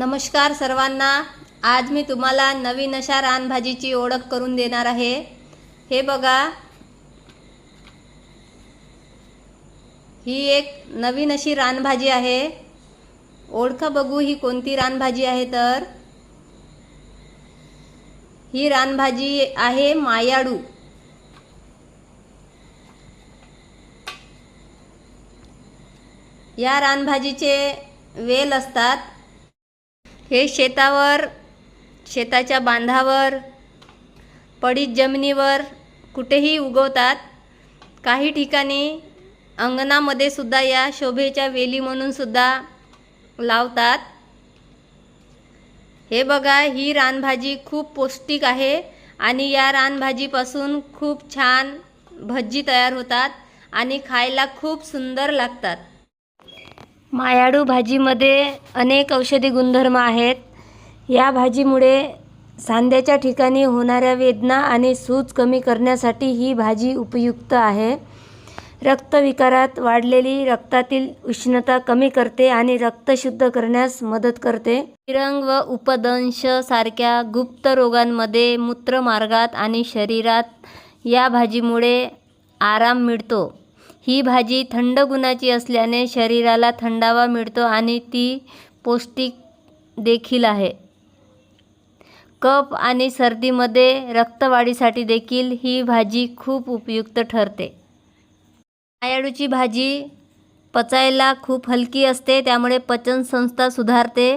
नमस्कार सर्वांना. आज मी तुम्हाला नवीन अशा रानभाजीची ओळख करून देणार आहे. हे बघा. ही एक नवीन अशी रानभाजी आहे. ओळखा बघू ही कोणती रानभाजी आहे तर. ही रानभाजी आहे मायाडू. या रानभाजीचे वेल असतात. हे शेतावर शेताच्या बांधावर पडीत जमिनीवर कुठेही उगवतात. काही ठिकाणी अंगणामध्ये सुद्धा या शोभेच्या वेली म्हणून सुद्धा लावतात. हे बघा ही रानभाजी खूप पौष्टिक आहे आणि या रानभाजीपासून खूप छान भज्जी तयार होतात आणि खायला खूप सुंदर लागतात. मायाडू भाजीमध्ये अनेक औषधी गुणधर्म आहेत. या भाजीमुळे सांध्याच्या ठिकाणी होणाऱ्या वेदना आणि सूज कमी करण्यासाठी ही भाजी उपयुक्त आहे. रक्तविकारात वाढलेली रक्तातील उष्णता कमी करते आणि रक्त शुद्ध करण्यास मदत करते. तिरंग व उपदंश सारख्या गुप्त रोगांमध्ये मूत्रमार्गात आणि शरीरात या भाजीमुळे आराम मिळतो. ही भाजी थंड गुणाची असल्याने शरीराला थंडावा मिळतो आणि ती पौष्टिक देखील आहे. कफ आणि सर्दीमध्ये रक्तवाढीसाठी देखील ही भाजी खूप उपयुक्त ठरते. आयाडूची भाजी पचायला खूप हलकी असते त्यामुळे पचनसंस्था सुधारते.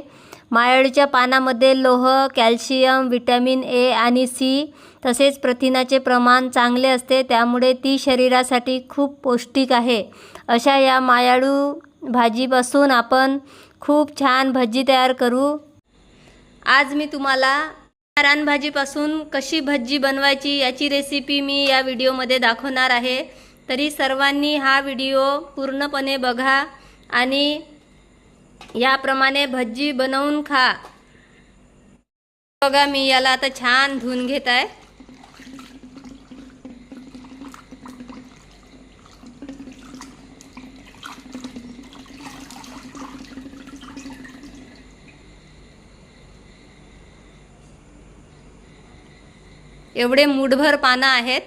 मायाळूच्या पानामध्ये लोह कॅल्शियम विटॅमिन ए आणि सी तसेच प्रथिनाचे प्रमाण चांगले असते त्यामुळे ती शरीरासाठी खूप पौष्टिक आहे. अशा या मायाळू भाजीपासून आपण खूप छान भजी तयार करू. आज मी तुम्हाला रानभाजीपासून कशी भज्जी बनवायची याची रेसिपी मी या व्हिडिओमध्ये दाखवणार आहे. तरी सर्वांनी हा व्हिडिओ पूर्णपणे बघा आणि याप्रमाणे भज्जी बनवून खा. बघा मी याला आता छान धुवून घेत आहे. एवढे मुठभर पानं आहेत.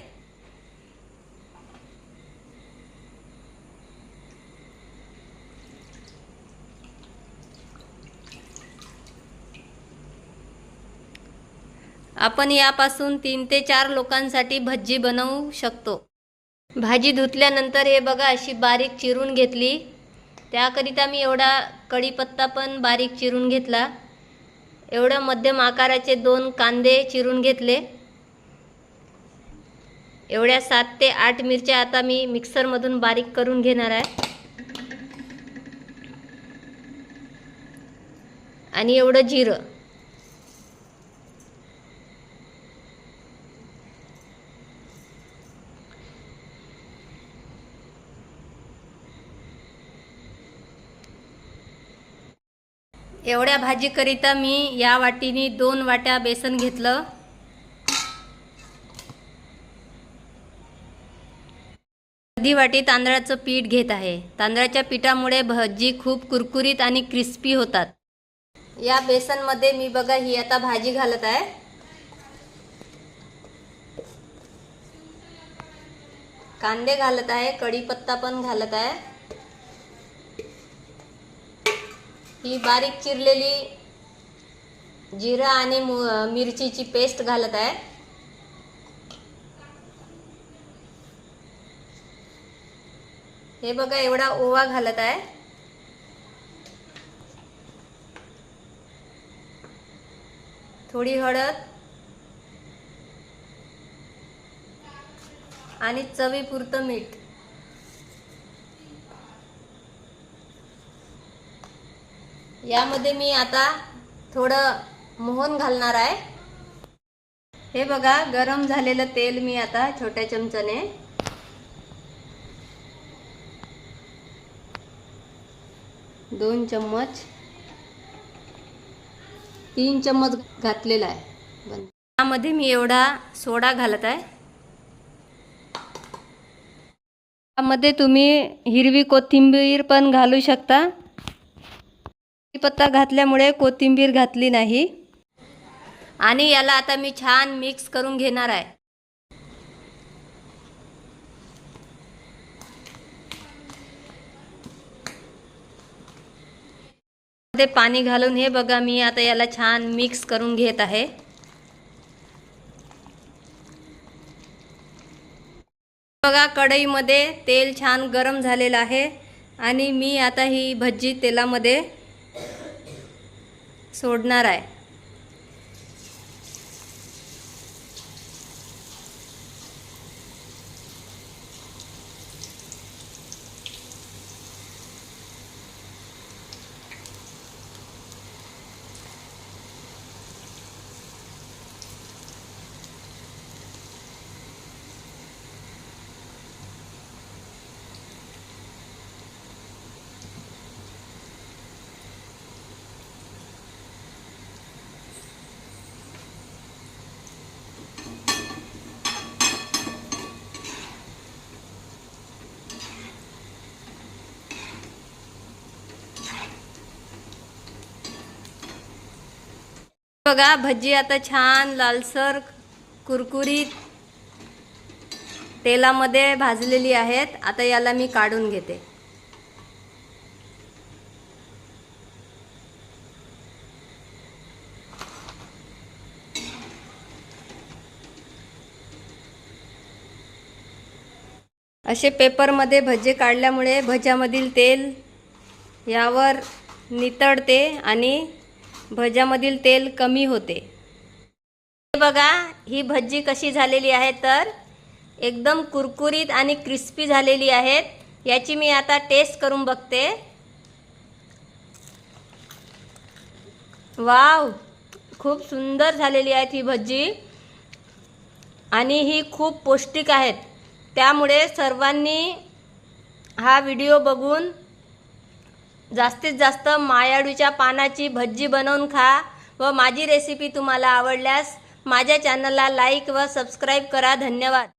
आपण यापासून तीन ते चार लोकांसाठी भज्जी बनवू शकतो. भाजी धुतल्यानंतर हे बघा अशी बारीक चिरून घेतली. त्याकरिता मी एवढा कढीपत्ता पण बारीक चिरून घेतला. एवढं मध्यम आकाराचे दोन कांदे चिरून घेतले. एवढ्या सात ते आठ मिरच्या आता मी मिक्सरमधून बारीक करून घेणार आहे. आणि एवढं जिरं. एवढ्या भाजीकरिता मी या वाटीने दोन वाट्या बेसन घेतलं. अर्धी वाटी तांदळाचं पीठ घेत आहे. तांदळाच्या पिठामुळे भजी खूप कुरकुरीत आणि क्रिस्पी होतात. या बेसनमध्ये मी बघा ही आता भाजी घालत आहे. कांदे घालत आहे कढीपत्ता पण घालत आहे. ही बारीक चिरलेली जिरा आणि मिरचीची पेस्ट घालत आहे. हे बघा एवढा ओवा घालत आहे. थोडी हळद आणि चवीपुरतं मीठ. यामध्ये मी आता थोडं मोहन घालणार आहे. हे बघा गरम झालेलं तेल मी आता छोट्या चमच्याने दोन चम्मच. तीन चम्मच घातलेला आहे. बंद मी एवढा सोडा घालत आहे. त्यामध्ये तुम्ही हिरवी कोथिंबीर पण घालू शकता. पत्ता घातल्यामुळे कोथिंबीर घातली नाही. आणि याला आता मी छान मिक्स करून घेणार आहे. ते पाणी घालून. हे बघा मी आता याला छान मिक्स करून घेत आहे. बघा कढईमध्ये तेल छान गरम झालेलं आहे आणि मी आता ही भजी तेलामध्ये सोडणार आहे. बघा भजी आता छान लालसर कुरकुरीत तेलामध्ये भाजलेली आहेत. आता याला मी काढून घेते. असे पेपरमध्ये भजे काढल्यामुळे भज्यामधील तेल यावर नितळते आणि भज्यामधील तेल कमी होते. बघा ही भजी कशी झालेली आहे तर एकदम कुरकुरीत आणि क्रिस्पी झालेली आहेत. याची मी आता टेस्ट करून बघते. वाव खूप सुंदर झालेली आहेत ही भजी आणि ही खूप पौष्टिक आहेत. त्यामुळे सर्वांनी हा व्हिडिओ बघून जास्तीत जास्त मायाडूच्या पानाची भज्जी बनवून खा व माझी रेसिपी तुम्हाला आवडल्यास माझ्या चॅनलला लाईक व सबस्क्राईब करा. धन्यवाद.